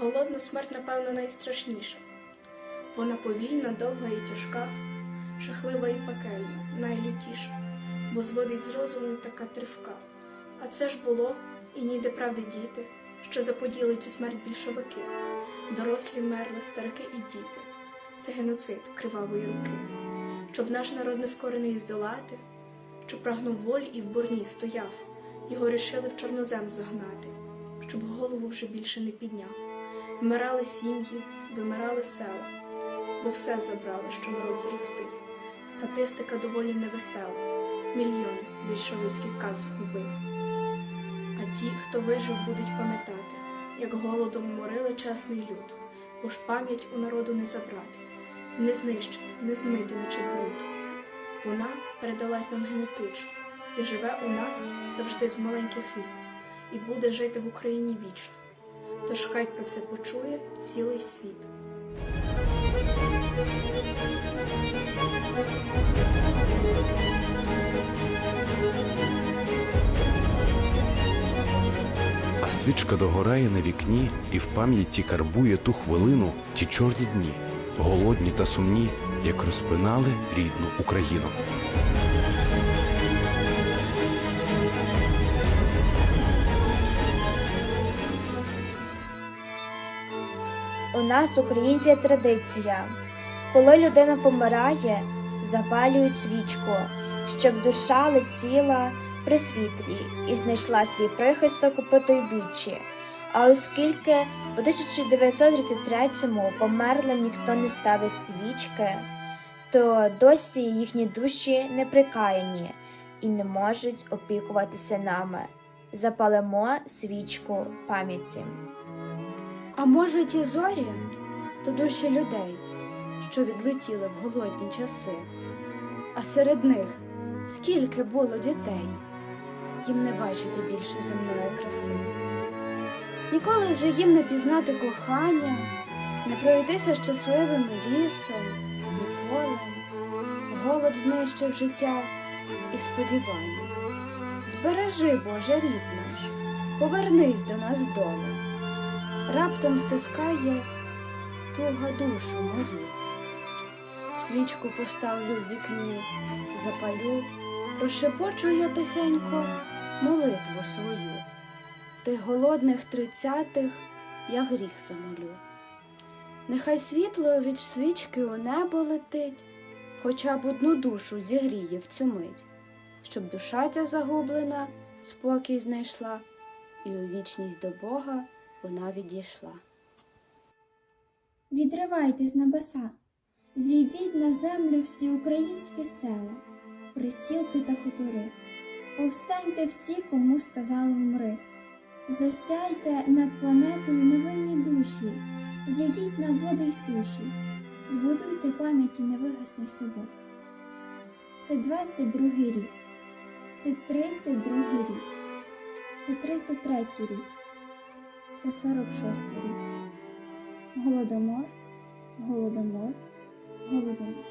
Голодна смерть, напевно, найстрашніша. Вона повільна, довга і тяжка, жахлива і пекельна, найлютіша, бо зводить з розуму така тривка. А це ж було і ніде правди діти, що заподіли цю смерть більшовики. Дорослі мерли, старики і діти. Це геноцид кривавої руки. Щоб наш народ нескорений здолати, що прагнув волі і в борні стояв, його рішили в чорнозем загнати, щоб голову вже більше не підняв. Вмирали сім'ї, вимирали села, бо все забрали, що народ зростив. Статистика доволі невесела. Мільйони більшовицьких кат згубив. А ті, хто вижив, будуть пам'ятати, як голодом морили чесний люд, бо ж пам'ять у народу не забрати, не знищити, не змити наче бруд. Вона передалась нам генетично і живе у нас завжди з маленьких літ, і буде жити в Україні вічно. Тож хай про це почує цілий світ. А свічка догорає на вікні і в пам'яті карбує ту хвилину, ті чорні дні, голодні та сумні, як розпинали рідну Україну. У нас українська традиція. Коли людина помирає, запалюють свічку, щоб душа летіла при світлі і знайшла свій прихисток у потойбіччі. А оскільки у 1933-му померлим ніхто не ставить свічки, то досі їхні душі неприкаяні і не можуть опікуватися нами. Запалимо свічку пам'яті. А може ті зорі то душі людей, що відлетіли в голодні часи, а серед них скільки було дітей, їм не бачити більше земної краси. Ніколи вже їм не пізнати кохання, не пройтися щасливим лісом, ні полем. Голод знищив життя і сподівання. Збережи, Боже рід наш, повернись до нас долу раптом стискає туга душу мою. Свічку поставлю в вікні, запалю, прошепочу я тихенько молитву свою. Тих голодних тридцятих я гріх замолю. Нехай світло від свічки у небо летить, хоча б одну душу зігріє в цю мить, щоб душа ця загублена спокій знайшла, і у вічність до Бога вона відійшла. Відривайтесь небеса, зійдіть на землю всі українські села, присілки та хутори. Повстаньте всі, кому сказали вмри. Засяйте над планетою невинні душі, зійдіть на води й суші, збудуйте пам'яті невигасних собор. Це 22-й рік, це 32-й рік, це 33-й рік, це 46-й рік. Голодомор, голодомор, голодомор.